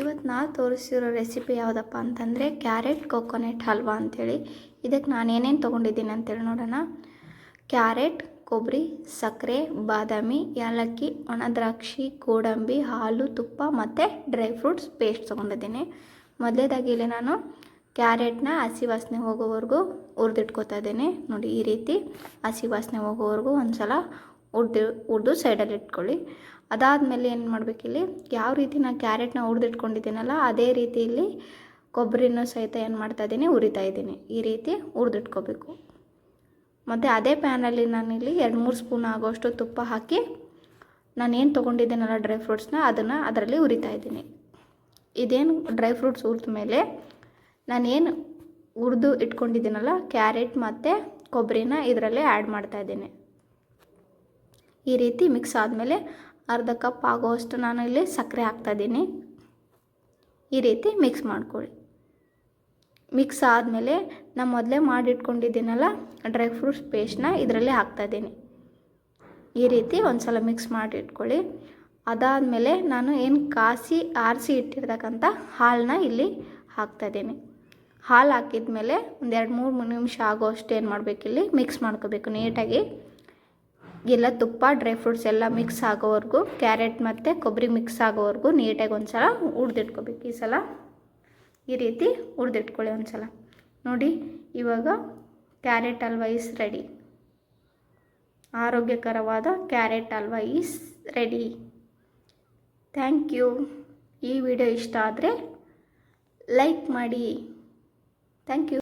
ಇವತ್ತು ನಾ ತೋರಿಸಿರೋ ರೆಸಿಪಿ ಯಾವುದಪ್ಪ ಅಂತಂದರೆ ಕ್ಯಾರೆಟ್ ಕೊಕೊನೆಟ್ ಹಲ್ವಾ ಅಂಥೇಳಿ ಇದಕ್ಕೆ ನಾನು ಏನೇನು ತೊಗೊಂಡಿದ್ದೀನಿ ಅಂತೇಳಿ ನೋಡೋಣ. ಕ್ಯಾರೆಟ್ ಕೊಬ್ಬರಿ ಸಕ್ಕರೆ ಬಾದಾಮಿ, ಏಲಕ್ಕಿ ಒಣದ್ರಾಕ್ಷಿ ಗೋಡಂಬಿ, ಹಾಲು, ತುಪ್ಪ ಮತ್ತು ಡ್ರೈ ಫ್ರೂಟ್ಸ್ ಪೇಸ್ಟ್ ತೊಗೊಂಡಿದ್ದೀನಿ. ಮೊದಲೇದಾಗಿ ಇಲ್ಲಿ ನಾನು ಕ್ಯಾರೆಟ್ನ ಹಸಿ ವಾಸನೆ ಹೋಗೋವರೆಗೂ ಹುರಿದಿಟ್ಕೋತಾ ಇದ್ದೀನಿ. ನೋಡಿ ಈ ರೀತಿ ಹಸಿ ವಾಸನೆ ಹೋಗೋವರೆಗೂ ಒಂದು ಸಲ ಹುಡ್ದು ಉರ್ದು ಸೈಡಲ್ಲಿ ಇಟ್ಕೊಳ್ಳಿ. ಅದಾದಮೇಲೆ ಏನು ಮಾಡಬೇಕಿಲ್ಲಿ ಯಾವ ರೀತಿ ನಾನು ಕ್ಯಾರೆಟ್ನ ಹುರಿದಿಟ್ಕೊಂಡಿದ್ದೀನಲ್ಲ ಅದೇ ರೀತಿ ಇಲ್ಲಿ ಕೊಬ್ಬರಿನೂ ಸಹಿತ ಏನು ಮಾಡ್ತಾ ಇದ್ದೀನಿ ಹುರಿತಾ ಇದ್ದೀನಿ. ಈ ರೀತಿ ಹುರಿದಿಟ್ಕೋಬೇಕು ಮತ್ತು ಅದೇ ಪ್ಯಾನಲ್ಲಿ ನಾನಿಲ್ಲಿ ಎರಡು, ಮೂರು ಸ್ಪೂನ್ ಆಗೋಷ್ಟು ತುಪ್ಪ ಹಾಕಿ ನಾನೇನು ತೊಗೊಂಡಿದ್ದೀನಲ್ಲ ಡ್ರೈ ಫ್ರೂಟ್ಸ್ನ ಅದನ್ನು ಅದರಲ್ಲಿ ಹುರಿತಾ ಇದ್ದೀನಿ. ಇದೇನು ಡ್ರೈ ಫ್ರೂಟ್ಸ್ ಹುರಿದ ಮೇಲೆ ನಾನೇನು ಉರಿದು ಇಟ್ಕೊಂಡಿದ್ದೀನಲ್ಲ ಕ್ಯಾರೆಟ್ ಮತ್ತು ಕೊಬ್ಬರಿನ ಇದರಲ್ಲಿ ಆ್ಯಡ್ ಮಾಡ್ತಾ ಇದ್ದೀನಿ. ಈ ರೀತಿ ಮಿಕ್ಸ್ ಆದಮೇಲೆ ಅರ್ಧ ಕಪ್ ಆಗೋವಷ್ಟು ನಾನು ಇಲ್ಲಿ ಸಕ್ಕರೆ ಹಾಕ್ತಾಯಿದ್ದೀನಿ ಈ ರೀತಿ ಮಿಕ್ಸ್ ಮಾಡ್ಕೊಳ್ಳಿ. ಮಿಕ್ಸ್ ಆದಮೇಲೆ ನಾನು ಮೊದಲೇ ಮಾಡಿಟ್ಕೊಂಡಿದ್ದೀನಲ್ಲ, ಡ್ರೈ ಫ್ರೂಟ್ಸ್ ಪೇಸ್ಟ್ನ ಇದರಲ್ಲಿ ಹಾಕ್ತಾಯಿದ್ದೀನಿ ಈ ರೀತಿ ಒಂದು ಸಲ ಮಿಕ್ಸ್ ಮಾಡಿ ಇಟ್ಕೊಳ್ಳಿ ಅದಾದಮೇಲೆ ನಾನು ಏನು ಕಾಸಿ, ಆರಿಸಿ ಇಟ್ಟಿರ್ತಕ್ಕಂಥ ಹಾಲನ್ನ ಇಲ್ಲಿ ಹಾಕ್ತಾಯಿದ್ದೀನಿ ಹಾಲು ಹಾಕಿದ ಮೇಲೆ ಒಂದು ಎರಡು ಮೂರು ನಿಮಿಷ ಆಗೋ ಅಷ್ಟು ಏನು ಮಾಡಬೇಕಿಲ್ಲಿ ಮಿಕ್ಸ್ ಮಾಡ್ಕೋಬೇಕು ನೀಟಾಗಿ. ಎಲ್ಲ ತುಪ್ಪ ಡ್ರೈ ಫ್ರೂಟ್ಸ್ ಎಲ್ಲ ಮಿಕ್ಸ್ ಆಗೋವರೆಗೂ ಕ್ಯಾರೆಟ್ ಮತ್ತು ಕೊಬ್ಬರಿ ಮಿಕ್ಸ್ ಆಗೋವರೆಗೂ ನೀಟಾಗಿ ಒಂದು ಸಲ ಹುರಿದಿಟ್ಕೋಬೇಕು. ಈ ಸಲ ಈ ರೀತಿ ಹುರಿದಿಟ್ಕೊಳ್ಳಿ ಒಂದು ಸಲ ನೋಡಿ, ಇವಾಗ ಕ್ಯಾರೆಟ್ ಹಲ್ವಾ ಈಸ್ ರೆಡಿ ಆರೋಗ್ಯಕರವಾದ carrot halwa is ready thank you ಈ ವಿಡಿಯೋ ಇಷ್ಟ ಆದರೆ ಲೈಕ್ ಮಾಡಿ. Thank you